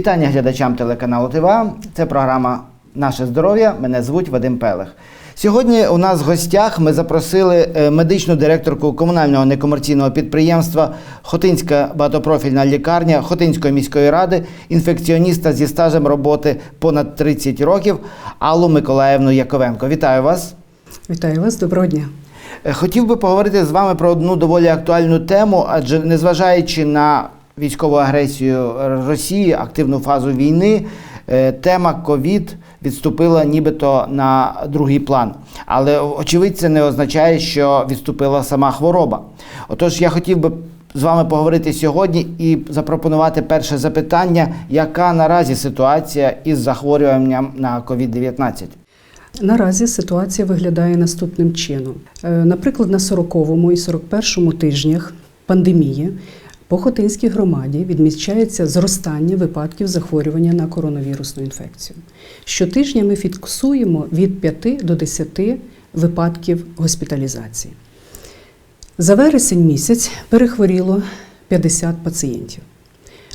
Вітання глядачам телеканалу ТВА. Це програма Наше здоров'я. Мене звуть Вадим Пелех. Сьогодні у нас в гостях ми запросили е, медичну директорку комунального некомерційного підприємства Хотинська багатопрофільна лікарня Хотинської міської ради, інфекціоніста зі стажем роботи понад 30 років Аллу Миколаївну Яковенко. Вітаю вас. Вітаю вас, доброго дня. Е, Хотів би поговорити з вами про одну доволі актуальну тему, адже незважаючи на військову агресію Росії, активну фазу війни, е, тема ковід відступила нібито на другий план. Але очевидь, це не означає, що відступила сама хвороба. Отож, я хотів би з вами поговорити сьогодні і запропонувати перше запитання, яка наразі ситуація із захворюванням на COVID-19? Наразі ситуація виглядає наступним чином. Е, Наприклад, на 40-му і 41-му тижнях пандемії по Хотинській громаді відмічається зростання випадків захворювання на коронавірусну інфекцію. Щотижня ми фіксуємо від 5 до 10 випадків госпіталізації. За вересень місяць перехворіло 50 пацієнтів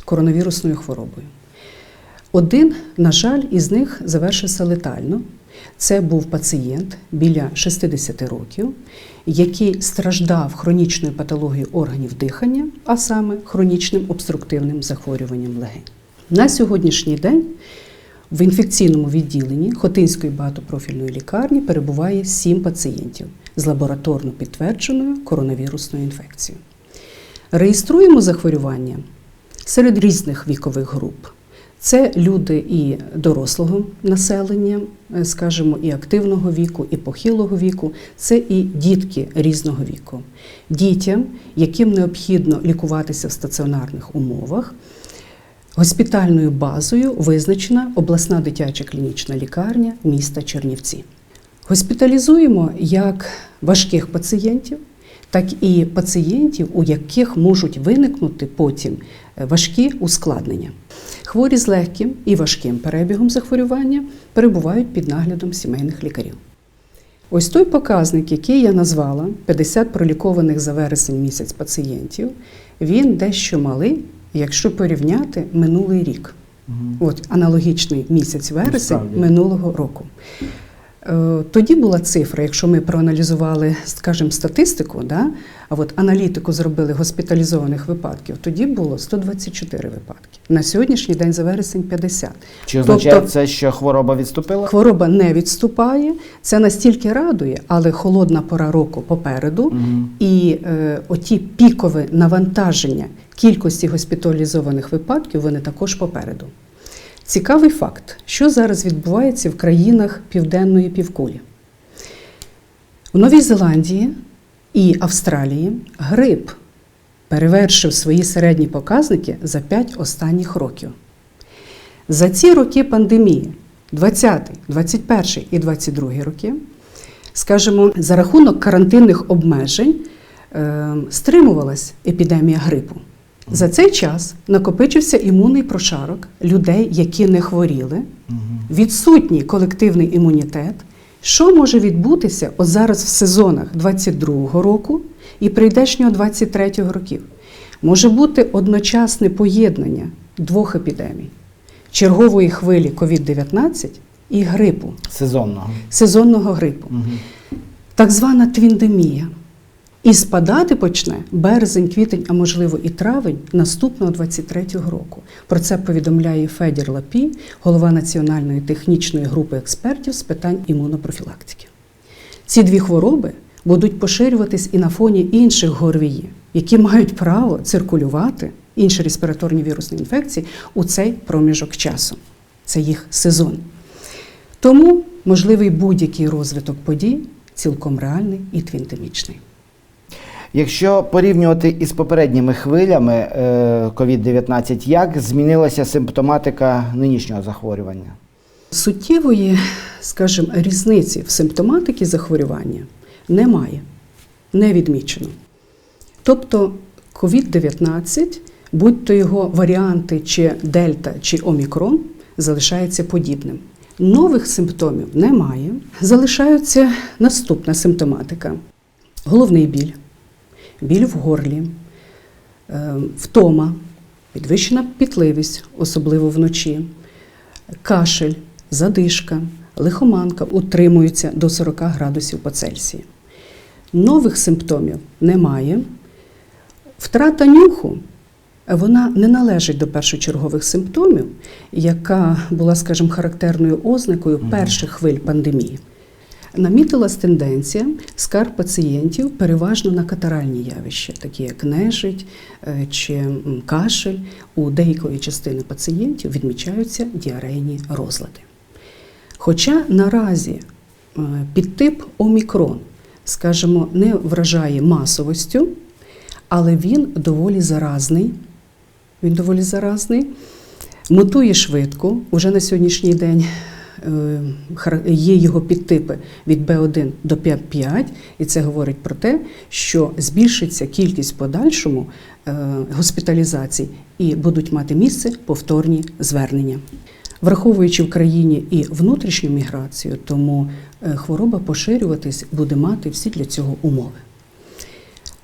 коронавірусною хворобою. Один, на жаль, із них завершився летально. Це був пацієнт біля 60 років, який страждав хронічною патологією органів дихання, а саме хронічним обструктивним захворюванням легень. На сьогоднішній день в інфекційному відділенні Хотинської багатопрофільної лікарні перебуває 7 пацієнтів з лабораторно підтвердженою коронавірусною інфекцією. Реєструємо захворювання серед різних вікових груп. Це люди і дорослого населення, е, скажімо, і активного віку, і похилого віку, це і дітки різного віку. Дітям, яким необхідно лікуватися в стаціонарних умовах, госпітальною базою визначена обласна дитяча клінічна лікарня міста Чернівці. Госпіталізуємо як важких пацієнтів, так і пацієнтів, у яких можуть виникнути потім важкі ускладнення. Хворі з легким і важким перебігом захворювання перебувають під наглядом сімейних лікарів. Ось той показник, який я назвала 50 пролікованих за вересень місяць пацієнтів, він дещо малий, якщо порівняти минулий рік. От аналогічний місяць вересень минулого року. Е, Тоді була цифра, якщо ми проаналізували, скажімо, статистику, да, а от аналітику зробили госпіталізованих випадків, тоді було 124 випадки. На сьогоднішній день за вересень 50. Чи означає Тобто- це, що хвороба відступила? Хвороба не відступає, це настільки радує, але холодна пора року попереду, Мгм. і е, оті пікове навантаження кількості госпіталізованих випадків вони також попереду. Цікавий факт, що зараз відбувається в країнах Південної півкулі. В Новій Зеландії і Австралії грип перевершив свої середні показники за 5 останніх років. За ці роки пандемії 20, 21 і 22 роки, скажімо, за рахунок карантинних обмежень е, стримувалась епідемія грипу. За цей час накопичився імунний прошарок людей, які не хворіли, відсутній колективний імунітет. Що може відбутися от зараз в сезонах 22-го року і прийдешнього 23-го років? Може бути одночасне поєднання двох епідемій: чергової хвилі COVID-19 і грипу, Сезонного. сезонного грипу, так звана твіндемія. І спадати почне березень, квітень, а можливо і травень наступного 23-го року. Про це повідомляє Федір Лапі, голова Національної технічної групи експертів з питань імунопрофілактики. Ці дві хвороби будуть поширюватись і на фоні інших ГОРВІ, які мають право циркулювати інші респіраторні вірусні інфекції у цей проміжок часу. Це їх сезон. Тому можливий будь-який розвиток подій цілком реальний і твіндемічний. Якщо порівнювати із попередніми хвилями е, COVID-19, як змінилася симптоматика нинішнього захворювання? Суттєвої, скажімо, різниці в симптоматиці захворювання немає, не відмічено. Тобто COVID-19, будь то його варіанти чи дельта, чи омікрон, залишається подібним. Нових симптомів немає. Залишається наступна симптоматика: головний біль, біль в горлі, е, втома, підвищена пітливість, особливо вночі, кашель, задишка, лихоманка утримуються до 40 градусів по Цельсію. Нових симптомів немає. Втрата нюху вона не належить до першочергових симптомів, яка була, скажімо, характерною ознакою перших хвиль пандемії. Намітилась тенденція скарг пацієнтів переважно на катаральні явища, такі як нежить е, чи кашель. У деякої частини пацієнтів відмічаються діарейні розлади. Хоча наразі е, підтип омікрон, скажімо, не вражає масовістю, але він доволі заразний. Він доволі заразний, мутує швидко. Уже на сьогоднішній день є його підтипи від B1 до P5, і це говорить про те, що збільшиться кількість подальшому е, госпіталізацій і будуть мати місце повторні звернення. Враховуючи в країні і внутрішню міграцію, тому е, хвороба поширюватись буде мати всі для цього умови.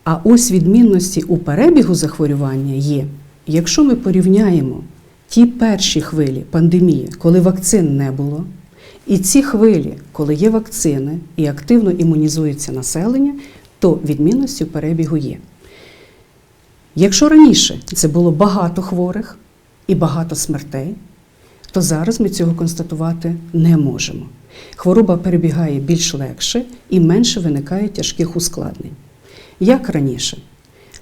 А ось відмінності у перебігу захворювання є, якщо ми порівняємо ті перші хвилі пандемії, коли вакцин не було, і ці хвилі, коли є вакцини і активно імунізується населення, то відмінності в перебігу є. Якщо раніше це було багато хворих і багато смертей, то зараз ми цього констатувати не можемо. Хвороба перебігає більш легше і менше виникає тяжких ускладнень. Як раніше?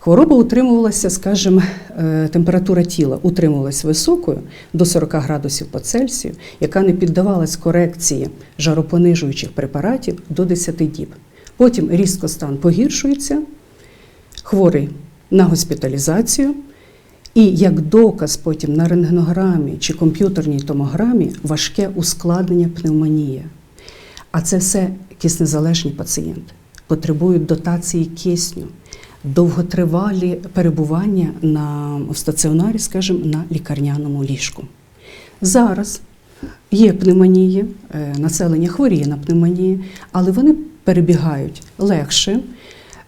Хвороба утримувалася, скажімо, е, температура тіла утримувалася високою до 40 градусів по Цельсію, яка не піддавалась корекції жаропонижуючих препаратів до 10 діб. Потім різко стан погіршується, хворий на госпіталізацію, і як доказ потім на рентгенограмі чи комп'ютерній томограмі важке ускладнення пневмонія. А це все киснезалежні пацієнти, потребують дотації кисню, довготривалі перебування на, в стаціонарі, скажімо, на лікарняному ліжку. Зараз є пневмонії, е, населення хворіє на пневмонії, але вони перебігають легше.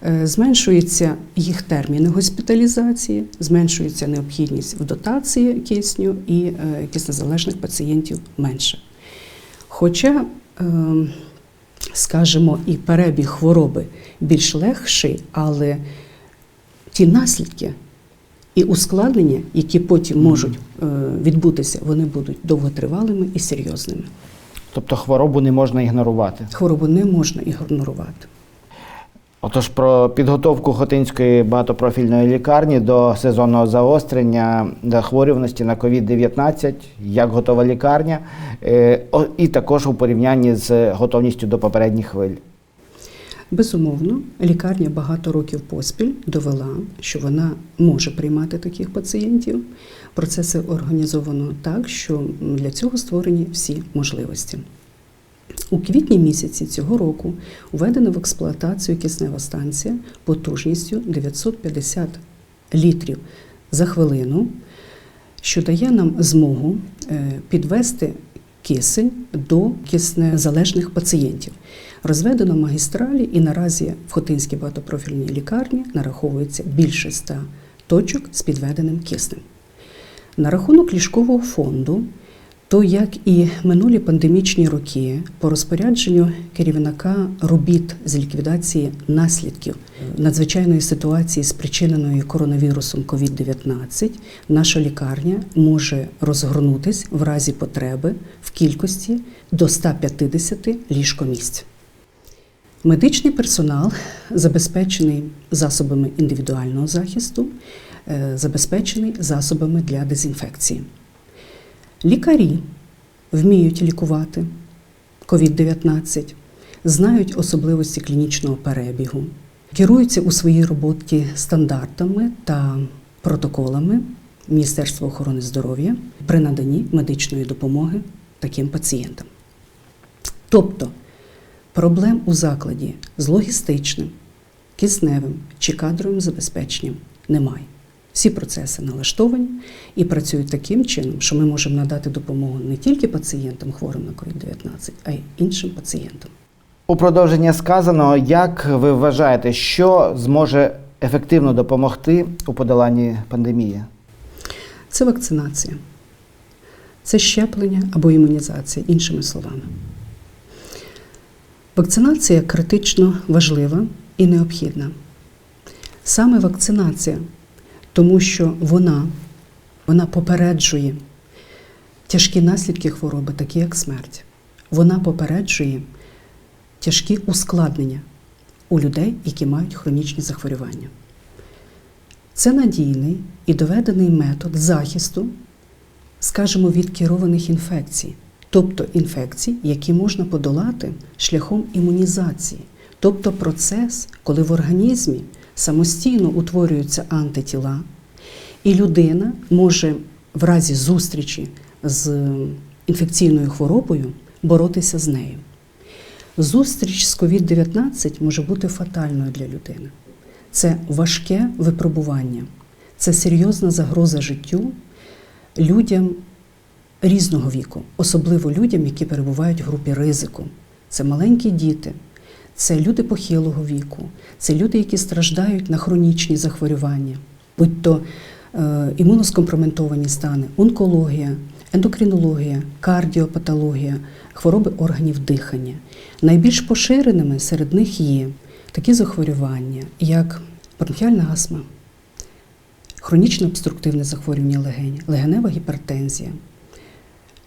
Е, Зменшуються їх терміни госпіталізації, зменшується необхідність в дотації кисню і е, киснезалежних пацієнтів менше. Хоча, скажімо, і перебіг хвороби більш легший, але ті наслідки і ускладнення, які потім можуть е, відбутися, вони будуть довготривалими і серйозними. Тобто хворобу не можна ігнорувати. Хворобу не можна ігнорувати. Отож, про підготовку Хотинської багатопрофільної лікарні до сезонного загострення захворюваності на COVID-19, як готова лікарня, е, і також у порівнянні з готовністю до попередніх хвиль. Безумовно, лікарня багато років поспіль довела, що вона може приймати таких пацієнтів. Процеси організовано так, що для цього створені всі можливості. У квітні місяці цього року введена в експлуатацію киснева станція потужністю 950 літрів за хвилину, що дає нам змогу е, підвести кисень до киснезалежних пацієнтів. Розведено магістралі і наразі в Хотинській багатопрофільній лікарні нараховується більше 100 точок з підведеним киснем. На рахунок ліжкового фонду, то як і минулі пандемічні роки, по розпорядженню керівника робіт з ліквідації наслідків надзвичайної ситуації, спричиненої коронавірусом COVID-19, наша лікарня може розгорнутись в разі потреби в кількості до 150 ліжкомісць. Медичний персонал забезпечений засобами індивідуального захисту, е, забезпечений засобами для дезінфекції. Лікарі вміють лікувати COVID-19, знають особливості клінічного перебігу, керуються у своїй роботі стандартами та протоколами Міністерства охорони здоров'я при наданні медичної допомоги таким пацієнтам. Тобто проблем у закладі з логістичним, кисневим чи кадровим забезпеченням немає. Всі процеси налаштовані і працюють таким чином, що ми можемо надати допомогу не тільки пацієнтам хворим на COVID-19, а й іншим пацієнтам. У продовження сказаного, як ви вважаєте, що зможе ефективно допомогти у подоланні пандемії? це вакцинація, це щеплення або імунізація, іншими словами. Вакцинація критично важлива і необхідна. Саме вакцинація, тому що вона, вона попереджує тяжкі наслідки хвороби, такі як смерть. Вона попереджує тяжкі ускладнення у людей, які мають хронічні захворювання. Це надійний і доведений метод захисту, скажімо, від керованих інфекцій, тобто інфекцій, які можна подолати шляхом імунізації, тобто процес, коли в організмі самостійно утворюються антитіла, і людина може в разі зустрічі з інфекційною хворобою боротися з нею. Зустріч з COVID-19 може бути фатальною для людини. Це важке випробування, це серйозна загроза життю людям різного віку, особливо людям, які перебувають в групі ризику. Це маленькі діти, це люди похилого віку, це люди, які страждають на хронічні захворювання, будь то е, імуноскомпроментовані стани, онкологія, ендокринологія, кардіопатологія, хвороби органів дихання. Найбільш поширеними серед них є такі захворювання, як бронхіальна астма, хронічне обструктивне захворювання легень, легенева гіпертензія,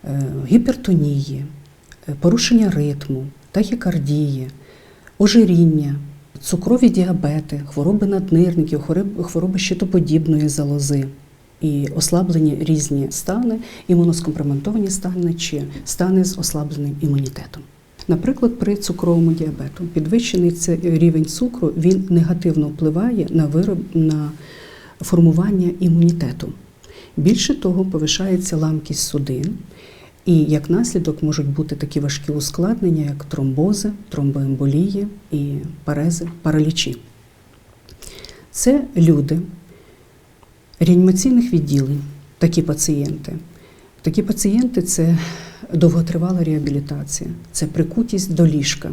е, гіпертонії, е, порушення ритму, тахікардії, ожиріння, цукрові діабети, хвороби наднирників, хвороби щитоподібної залози і ослаблені різні стани, імуноскомпроментовані стани чи стани з ослабленим імунітетом. Наприклад, при цукровому діабету підвищений це рівень цукру він негативно впливає на вироб на формування імунітету. Більше того, повишається ламкість судин, і як наслідок можуть бути такі важкі ускладнення, як тромбози, тромбоемболії і парези, паралічі. Це люди реанімаційних відділень, такі пацієнти. Такі пацієнти це довготривала реабілітація, це прикутість до ліжка,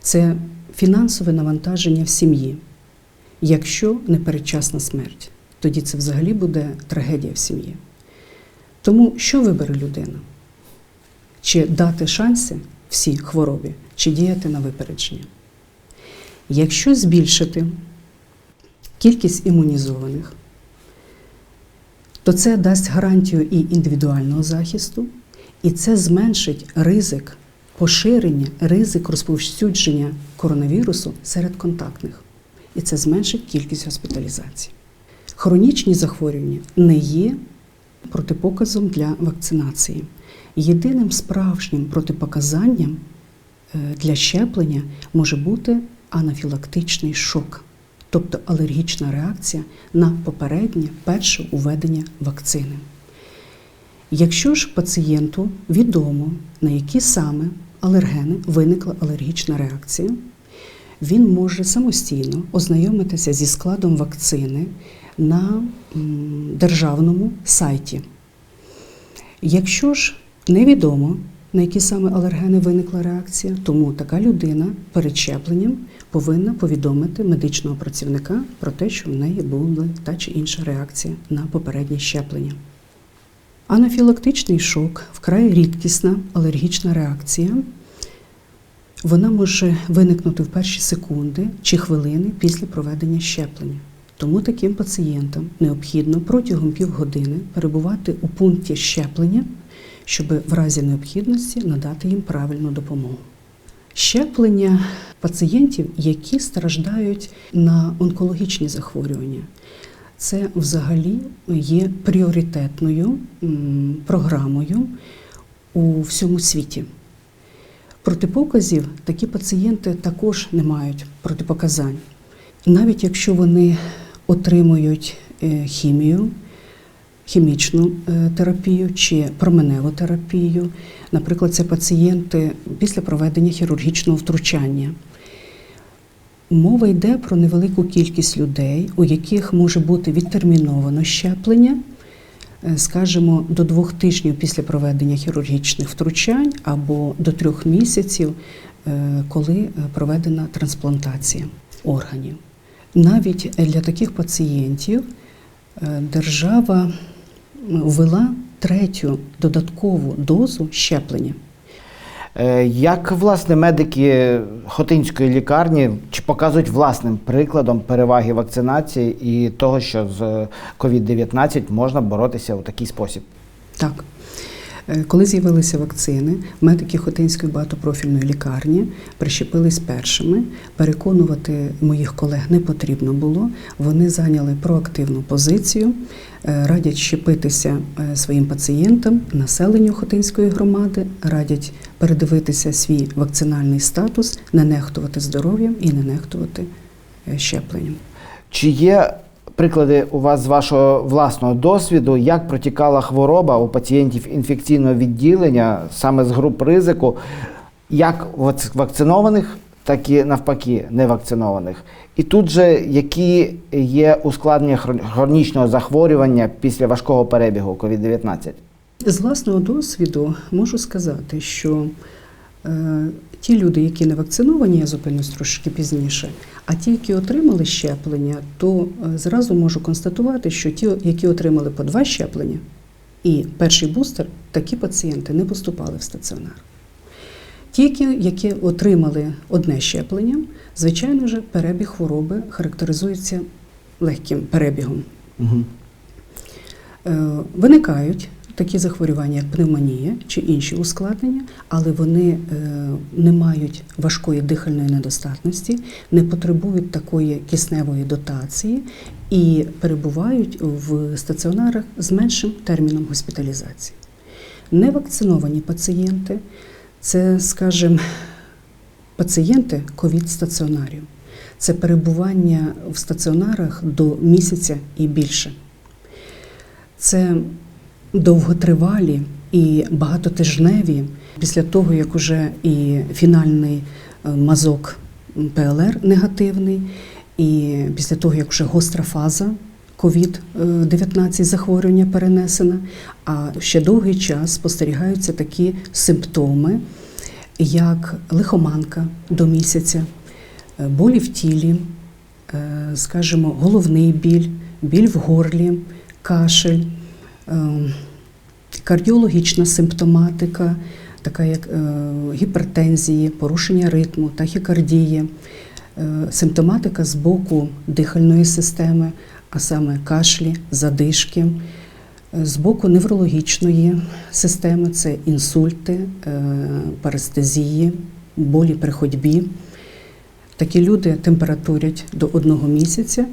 це фінансове навантаження в сім'ї. Якщо не передчасна смерть, тоді це взагалі буде трагедія в сім'ї. Тому що вибере людина? Чи дати шанси всій хворобі, чи діяти на випередження? Якщо збільшити кількість імунізованих, то це дасть гарантію і індивідуального захисту, і це зменшить ризик поширення, ризик розповсюдження коронавірусу серед контактних. І це зменшить кількість госпіталізацій. Хронічні захворювання не є протипоказом для вакцинації. Єдиним справжнім протипоказанням е, для щеплення може бути анафілактичний шок, тобто алергічна реакція на попереднє перше уведення вакцини. Якщо ж пацієнту відомо, на які саме алергени виникла алергічна реакція, він може самостійно ознайомитися зі складом вакцини на державному сайті. Якщо ж невідомо, на які саме алергени виникла реакція, тому така людина перед щепленням повинна повідомити медичного працівника про те, що в неї була та чи інша реакція на попереднє щеплення. Анафілактичний шок вкрай рідкісна алергічна реакція. Вона може виникнути в перші секунди чи хвилини після проведення щеплення. Тому таким пацієнтам необхідно протягом півгодини перебувати у пункті щеплення, щоб в разі необхідності надати їм правильну допомогу. Щеплення пацієнтів, які страждають на онкологічні захворювання, це взагалі є пріоритетною програмою у всьому світі. Протипоказів такі пацієнти також не мають протипоказань. Навіть якщо вони отримують е, хімію, хімічну е, терапію чи променеву терапію, наприклад, це пацієнти після проведення хірургічного втручання. Мова йде про невелику кількість людей, у яких може бути відтерміновано щеплення, скажімо, до двох тижнів після проведення хірургічних втручань або до трьох місяців, е, коли е, проведена трансплантація органів. Навіть для таких пацієнтів е, держава ввела третю додаткову дозу щеплення. Е, Як власне медики Хотинської лікарні чи показують власним прикладом переваги вакцинації і того, що з COVID-19 можна боротися у такий спосіб? Так. Е, Коли з'явилися вакцини, медики Хотинської багатопрофільної лікарні прищепились першими. Переконувати моїх колег не потрібно було. Вони зайняли проактивну позицію, е, радять щепитися е, своїм пацієнтам, населенню Хотинської громади, радять передивитися свій вакцинальний статус, не нехтувати здоров'ям і не нехтувати е, щепленням. Чи є приклади у вас з вашого власного досвіду, як протікала хвороба у пацієнтів інфекційного відділення саме з груп ризику, як вакцинованих, так і навпаки невакцинованих? І тут же які є ускладнення хронічного захворювання після важкого перебігу COVID-19? З власного досвіду можу сказати, що е, ті люди, які не вакциновані, я зупинюсь трошки пізніше, а ті, які отримали щеплення, то е, зразу можу констатувати, що ті, які отримали по два щеплення і перший бустер, такі пацієнти не поступали в стаціонар. Ті, які, отримали одне щеплення, звичайно ж, перебіг хвороби характеризується легким перебігом. Угу. Виникають такі захворювання, як пневмонія чи інші ускладнення, але вони е, не мають важкої дихальної недостатності, не потребують такої кисневої дотації і перебувають в стаціонарах з меншим терміном госпіталізації. Невакциновані пацієнти це, скажімо, пацієнти ковід-стаціонарів. Це перебування в стаціонарах до місяця і більше. Це довготривалі і багатотижневі, після того, як уже і фінальний е, мазок ПЛР негативний, і після того, як вже гостра фаза COVID-19 захворювання перенесена, а ще довгий час спостерігаються такі симптоми, як лихоманка до місяця, е, болі в тілі, е, скажімо, головний біль, біль в горлі, кашель, е, кардіологічна симптоматика, така як е, гіпертензії, порушення ритму, тахікардії, е, симптоматика з боку дихальної системи, а саме кашлі, задишки. З боку неврологічної системи це інсульти, е, парестезії, болі при ходьбі. Такі люди температурять до одного місяця,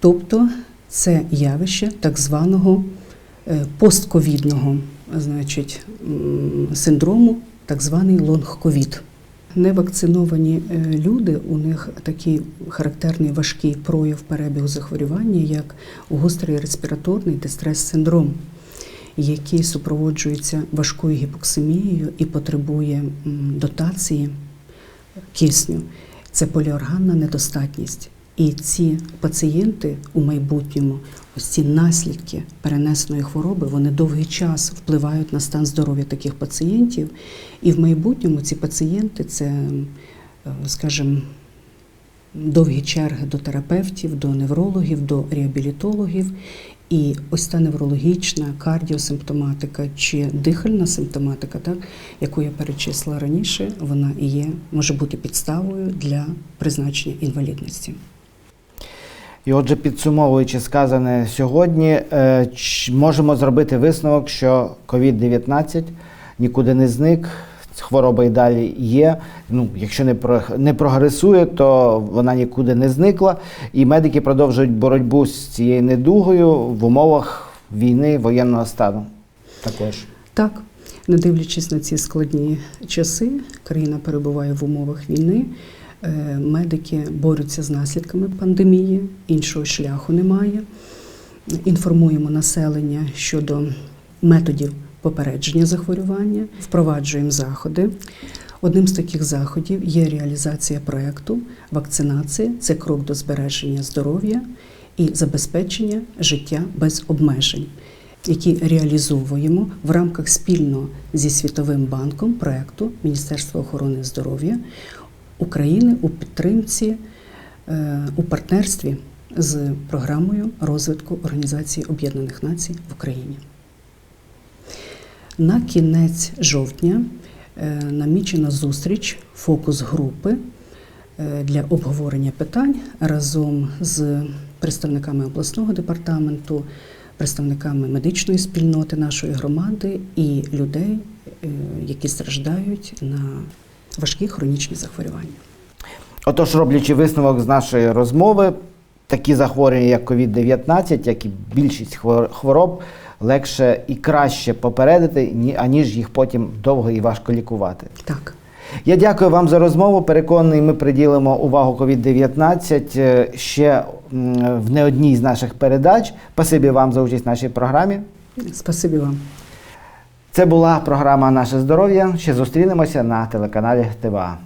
тобто це явище так званого е, постковідного значить, синдрому, так званий лонг-ковід. Невакциновані е, люди, у них такий характерний важкий прояв перебігу захворювання, як гострий респіраторний дистрес-синдром, який супроводжується важкою гіпоксимією і потребує дотації кисню. Це поліорганна недостатність. І ці пацієнти у майбутньому, ось ці наслідки перенесеної хвороби, вони довгий час впливають на стан здоров'я таких пацієнтів. І в майбутньому ці пацієнти це, е, скажімо, довгі черги до терапевтів, до неврологів, до реабілітологів. І ось та неврологічна кардіосимптоматика чи дихальна симптоматика, так, яку я перечислила раніше, вона і є, може бути підставою для призначення інвалідності. І отже, підсумовуючи сказане сьогодні, е, можемо зробити висновок, що COVID-19 нікуди не зник, хвороба і далі є. Ну, якщо не, про, не прогресує, то вона нікуди не зникла. І медики продовжують боротьбу з цією недугою в умовах війни, воєнного стану. Також. Так, не дивлячись на ці складні часи, країна перебуває в умовах війни. Е, Медики борються з наслідками пандемії, іншого шляху немає. Інформуємо населення щодо методів попередження захворювання, впроваджуємо заходи. Одним з таких заходів є реалізація проекту вакцинація це крок до збереження здоров'я і забезпечення життя без обмежень, які реалізовуємо в рамках спільно зі Світовим банком проекту Міністерства охорони здоров'я України у підтримці е, у партнерстві з програмою розвитку Організації Об'єднаних Націй в Україні. На кінець жовтня е, намічена зустріч фокус групи е, для обговорення питань разом з представниками обласного департаменту, представниками медичної спільноти нашої громади і людей, які страждають на важкі хронічні захворювання. Отож, роблячи висновок з нашої розмови, такі захворювання, як COVID-19, як і більшість хвор- хвороб, легше і краще попередити, ні- аніж їх потім довго і важко лікувати. Так. Я дякую вам за розмову. Переконаний, ми приділимо увагу COVID-19 е, ще в не одній з наших передач. Спасибі вам за участь в нашій програмі. Спасибі вам. Це була програма Наше здоров'я. Ще зустрінемося на телеканалі ТВА.